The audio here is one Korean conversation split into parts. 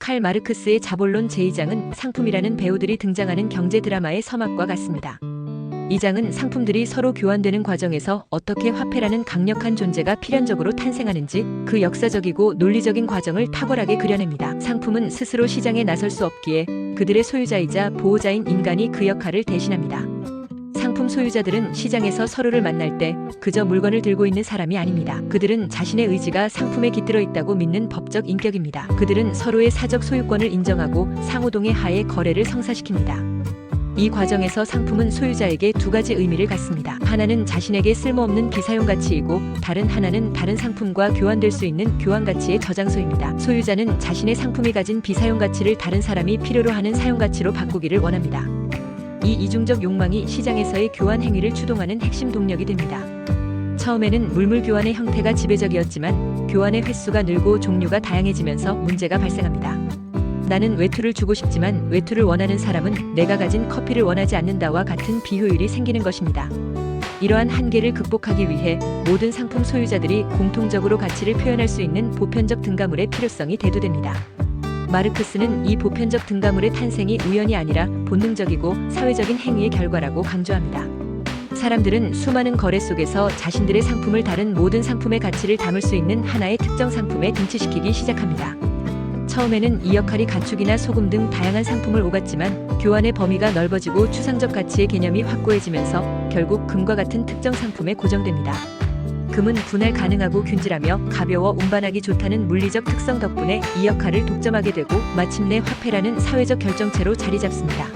칼 마르크스의 자본론 제2장은 상품이라는 배우들이 등장하는 경제 드라마의 서막과 같습니다. 이 장은 상품들이 서로 교환되는 과정에서 어떻게 화폐라는 강력한 존재가 필연적으로 탄생하는지 그 역사적이고 논리적인 과정을 탁월하게 그려냅니다. 상품은 스스로 시장에 나설 수 없기에 그들의 소유자이자 보호자인 인간이 그 역할을 대신합니다. 상품 소유자들은 시장에서 서로를 만날 때 그저 물건을 들고 있는 사람이 아닙니다. 그들은 자신의 의지가 상품에 깃들어 있다고 믿는 법적 인격입니다. 그들은 서로의 사적 소유권을 인정하고 상호동의 하에 거래를 성사시킵니다. 이 과정에서 상품은 소유자에게 두 가지 의미를 갖습니다. 하나는 자신에게 쓸모없는 비사용 가치이고 다른 하나는 다른 상품과 교환될 수 있는 교환 가치의 저장소입니다. 소유자는 자신의 상품이 가진 비사용 가치를 다른 사람이 필요로 하는 사용 가치로 바꾸기를 원합니다. 이 이중적 욕망이 시장에서의 교환 행위를 추동하는 핵심 동력이 됩니다. 처음에는 물물 교환의 형태가 지배적이었지만 교환의 횟수가 늘고 종류가 다양해지면서 문제가 발생합니다. 나는 외투를 주고 싶지만 외투를 원하는 사람은 내가 가진 커피를 원하지 않는다와 같은 비효율이 생기는 것입니다. 이러한 한계를 극복하기 위해 모든 상품 소유자들이 공통적으로 가치를 표현할 수 있는 보편적 등가물의 필요성이 대두됩니다. 마르크스는 이 보편적 등가물의 탄생이 우연이 아니라 본능적이고 사회적인 행위의 결과라고 강조합니다. 사람들은 수많은 거래 속에서 자신들의 상품을 다른 모든 상품의 가치를 담을 수 있는 하나의 특정 상품에 등치시키기 시작합니다. 처음에는 이 역할이 가축이나 소금 등 다양한 상품을 오갔지만 교환의 범위가 넓어지고 추상적 가치의 개념이 확고해지면서 결국 금과 같은 특정 상품에 고정됩니다. 금은 분할 가능하고 균질하며 가벼워 운반하기 좋다는 물리적 특성 덕분에 이 역할을 독점하게 되고 마침내 화폐라는 사회적 결정체로 자리 잡습니다.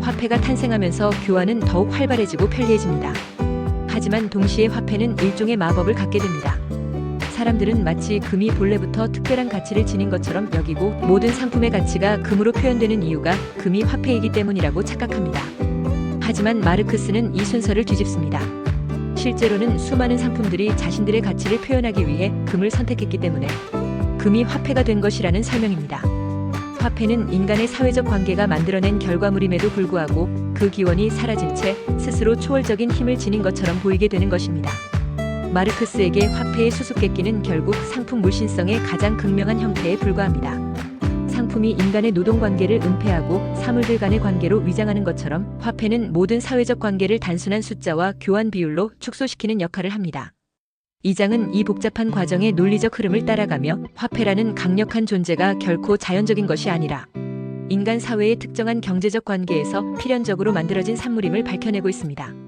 화폐가 탄생하면서 교환은 더욱 활발해지고 편리해집니다. 하지만 동시에 화폐는 일종의 마법을 갖게 됩니다. 사람들은 마치 금이 본래부터 특별한 가치를 지닌 것처럼 여기고 모든 상품의 가치가 금으로 표현되는 이유가 금이 화폐이기 때문이라고 착각합니다. 하지만 마르크스는 이 순서를 뒤집습니다. 실제로는 수많은 상품들이 자신들의 가치를 표현하기 위해 금을 선택했기 때문에 금이 화폐가 된 것이라는 설명입니다. 화폐는 인간의 사회적 관계가 만들어낸 결과물임에도 불구하고 그 기원이 사라진 채 스스로 초월적인 힘을 지닌 것처럼 보이게 되는 것입니다. 마르크스에게 화폐의 수수께끼는 결국 상품 물신성의 가장 극명한 형태에 불과합니다. 상품이 인간의 노동 관계를 은폐하고 사물들 간의 관계로 위장하는 것처럼 화폐는 모든 사회적 관계를 단순한 숫자와 교환 비율로 축소시키는 역할을 합니다. 이 장은 이 복잡한 과정의 논리적 흐름을 따라가며 화폐라는 강력한 존재가 결코 자연적인 것이 아니라 인간 사회의 특정한 경제적 관계에서 필연적으로 만들어진 산물임을 밝혀내고 있습니다.